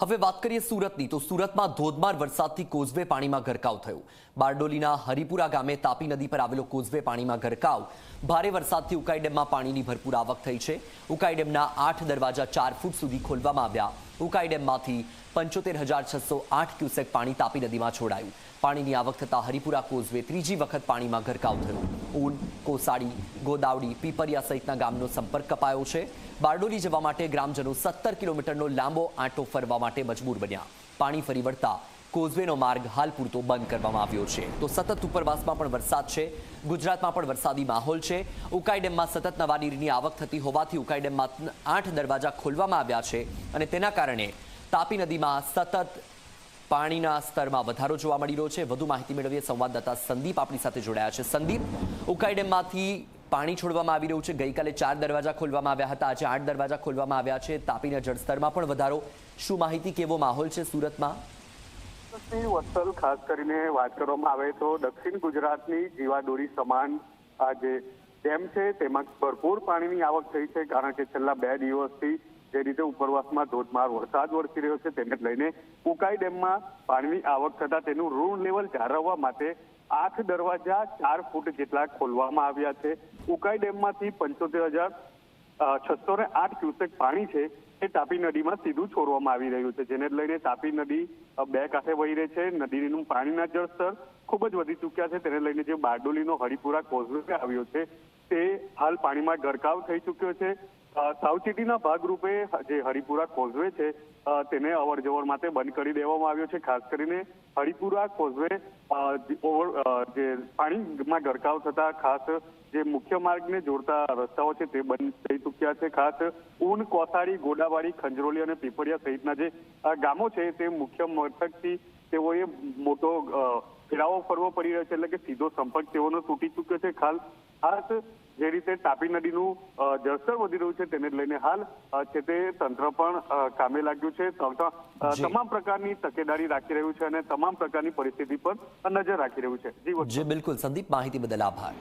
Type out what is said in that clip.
હવે વાત કરીએ સુરતની, તો સુરતમાં ધોધમાર વરસાદથી કોઝવે પાણીમાં ગરકાવ થયો. બારડોલીના હરિપુરા ગામે તાપી નદી પર આવેલો કોઝવે પાણીમાં ગરકાવ. ભારે વરસાદથી ઉકાઈ ડેમમાં પાણીની ભરપૂર આવક થઈ છે. ઉકાઈ ડેમના આઠ દરવાજા ચાર ફૂટ સુધી ખોલવામાં આવ્યા. ઉકાઈ ડેમમાંથી પંચોતેર હજાર છસો આઠ ક્યુસેક પાણી તાપી નદીમાં છોડાયું. પાણીની આવક થતાં હરિપુરા કોઝવે ત્રીજી વખત પાણીમાં ગરકાવ થયો. ઊન, કોસાડી ગોદાવડી પીપરિયા સહિતના ગામનો સંપર્ક કપાયો છે. બારડોલી જવા માટે ગ્રામજનો સત્તર કિલોમીટરનો લાંબો આંટો ફરવા માટે મજબૂર બન્યા. પાણી ફરી વળતા કોઝવેનો માર્ગ હાલ પૂરતો બંધ કરવામાં આવ્યો છે. તો સતત ઉપરવાસમાં પણ વરસાદ છે. ગુજરાતમાં પણ વરસાદી માહોલ છે. ઉકાઈ ડેમમાં સતત નવા નીરની આવક થતી હોવાથી ઉકાઈ ડેમમાં આઠ દરવાજા ખોલવામાં આવ્યા છે અને તેના કારણે તાપી નદીમાં સતત પાણીના સ્તરમાં વધારો જોવા મળી રહ્યો છે. વધુ માહિતી મેળવીએ સંવાદદાતા સંદીપ આપણી સાથે જોડાયા છે. સંદીપ, ઉકાઈ ડેમમાંથી પાણી છોડવામાં આવી રહ્યું છે. ગઈકાલે ચાર દરવાજા ખોલવામાં આવ્યા હતા. આજે આઠ દરવાજા ખોલવામાં આવ્યા છે. તાપીના જળસ્તરમાં પણ વધારો. શું માહિતી, કેવો માહોલ છે સુરતમાં? સુરતની વત્સલ ખાસ કરીને વાત કરવામાં આવે તો દક્ષિણ ગુજરાતની જીવાદોરી સમાન આ જે ડેમ છે, તેમાં ભરપૂર પાણીની આવક થઈ છે, કારણ કે છેલ્લા બે દિવસથી જે રીતે ઉપરવાસમાં ધોધમાર વરસાદ વરસી રહ્યો છે, તેને લઈને ઉકાઈ ડેમમાં પાણીની આવક થતા તેનું ઋણ લેવલ જાળવવા માટે આઠ દરવાજા ચાર ફૂટ જેટલા ખોલવામાં આવ્યા છે. ઉકાઈ ડેમમાંથી પંચોતેર હજાર છસો ને આઠ ક્યુસેક પાણી છે એ તાપી નદીમાં સીધું છોડવામાં આવી રહ્યું છે, જેને લઈને તાપી નદી બે કાંઠે વહી રહી છે. નદીનું પાણીના જળસ્તર ખૂબ જ વધી ચૂક્યા છે. તેને લઈને જે બારડોલીનો હરિપુરા કોઝવે આવ્યો છે, તે હાલ પાણીમાં ગરકાવ થઈ ચૂક્યો છે. સાવચેતીના ભાગરૂપે જે હરિપુરા કોઝવે છે તેને અવર જવર માટે બંધ કરી દેવામાં આવ્યો છે. ખાસ કરીને હરિપુરા કોઝવે જે પાણીમાં ગરકાવ થતા ખાસ જે મુખ્ય માર્ગને જોડતા રસ્તાઓ છે, તે બંધ થઈ ચૂક્યા છે. ખાસ ઊન કોસાડી ગોડાવાડી ખંજરોલી અને પીપળિયા સહિતના જે ગામો છે, તે મુખ્ય મથકથી તેઓએ મોટો અ, ફેરાવો ફરવો પડી રહ્યો છે એટલે કે સીધો સંપર્ક તેઓનો તૂટી ચૂક્યો છે. ખાસ ખાસ જે રીતે તાપી નદીનું જળસ્તર વધી રહ્યું છે તેને લઈને હાલ છે તે તંત્ર પણ કામે લાગ્યું છે. તમામ પ્રકારની તકેદારી રાખી રહ્યું છે અને તમામ પ્રકારની પરિસ્થિતિ પર નજર રાખી રહ્યું છે. જી બિલકુલ. સંદીપ માહિતી બદલ આભાર.